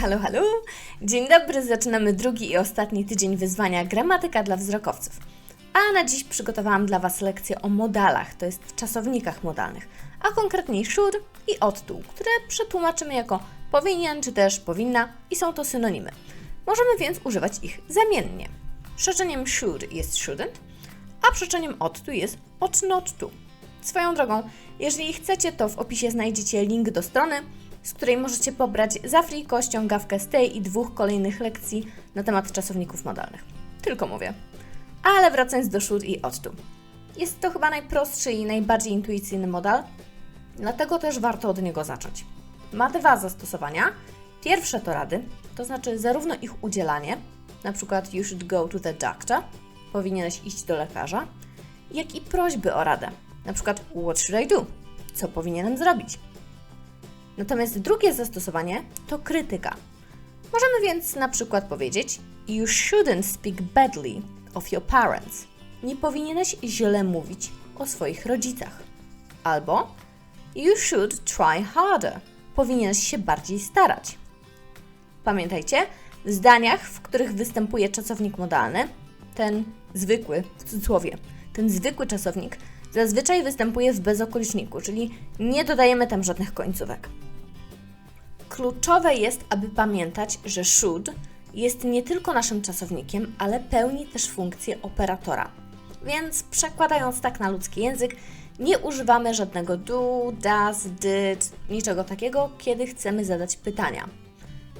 Halo, halo! Dzień dobry, zaczynamy drugi i ostatni tydzień wyzwania Gramatyka dla wzrokowców. A na dziś przygotowałam dla Was lekcję o modalach, to jest czasownikach modalnych, a konkretniej should i odtuł, które przetłumaczymy jako powinien czy też powinna i są to synonimy. Możemy więc używać ich zamiennie. Przeczeniem should jest shouldn't, a przeczeniem ought to jest ought not to. Swoją drogą, jeżeli chcecie, to w opisie znajdziecie link do strony, z której możecie pobrać za friko ściągawkę z tej i dwóch kolejnych lekcji na temat czasowników modalnych. Tylko mówię. Ale wracając do should i to. Jest to chyba najprostszy i najbardziej intuicyjny modal, dlatego też warto od niego zacząć. Ma dwa zastosowania. Pierwsze to rady, to znaczy zarówno ich udzielanie, na przykład you should go to the doctor, powinieneś iść do lekarza, jak i prośby o radę, na przykład what should I do, co powinienem zrobić. Natomiast drugie zastosowanie to krytyka. Możemy więc na przykład powiedzieć You shouldn't speak badly of your parents. Nie powinieneś źle mówić o swoich rodzicach. Albo You should try harder. Powinieneś się bardziej starać. Pamiętajcie, w zdaniach, w których występuje czasownik modalny, ten zwykły, w cudzysłowie, ten zwykły czasownik zazwyczaj występuje w bezokoliczniku, czyli nie dodajemy tam żadnych końcówek. Kluczowe jest, aby pamiętać, że should jest nie tylko naszym czasownikiem, ale pełni też funkcję operatora. Więc przekładając tak na ludzki język, nie używamy żadnego do, does, did, niczego takiego, kiedy chcemy zadać pytania.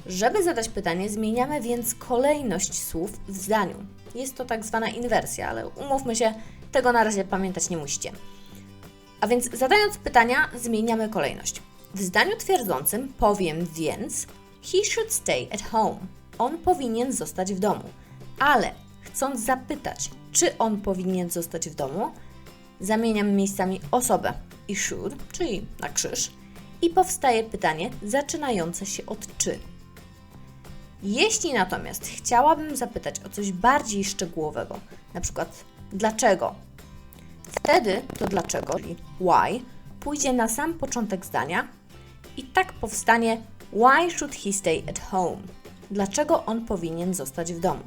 Żeby zadać pytanie, zmieniamy więc kolejność słów w zdaniu. Jest to tak zwana inwersja, ale umówmy się, tego na razie pamiętać nie musicie. A więc zadając pytania, zmieniamy kolejność. W zdaniu twierdzącym powiem więc He should stay at home. On powinien zostać w domu. Ale chcąc zapytać, czy on powinien zostać w domu, zamieniam miejscami osobę i should, czyli na krzyż, i powstaje pytanie zaczynające się od czy. Jeśli natomiast chciałabym zapytać o coś bardziej szczegółowego, na przykład dlaczego, wtedy to dlaczego, czyli why, pójdzie na sam początek zdania i tak powstanie Why should he stay at home? Dlaczego on powinien zostać w domu?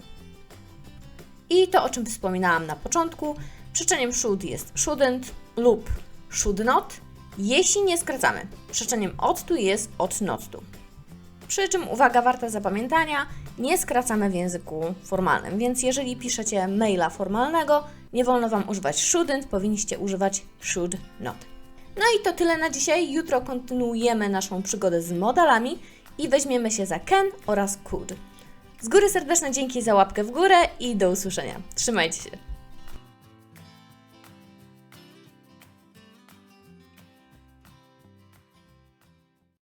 I to, o czym wspominałam na początku, przeczeniem should jest shouldn't lub should not, jeśli nie skracamy. Przeczeniem ought to jest ought not to. Przy czym uwaga warta zapamiętania, nie skracamy w języku formalnym, więc jeżeli piszecie maila formalnego, nie wolno Wam używać shouldn't, powinniście używać should not. No i to tyle na dzisiaj. Jutro kontynuujemy naszą przygodę z modalami i weźmiemy się za can oraz could. Z góry serdeczne dzięki za łapkę w górę i do usłyszenia. Trzymajcie się.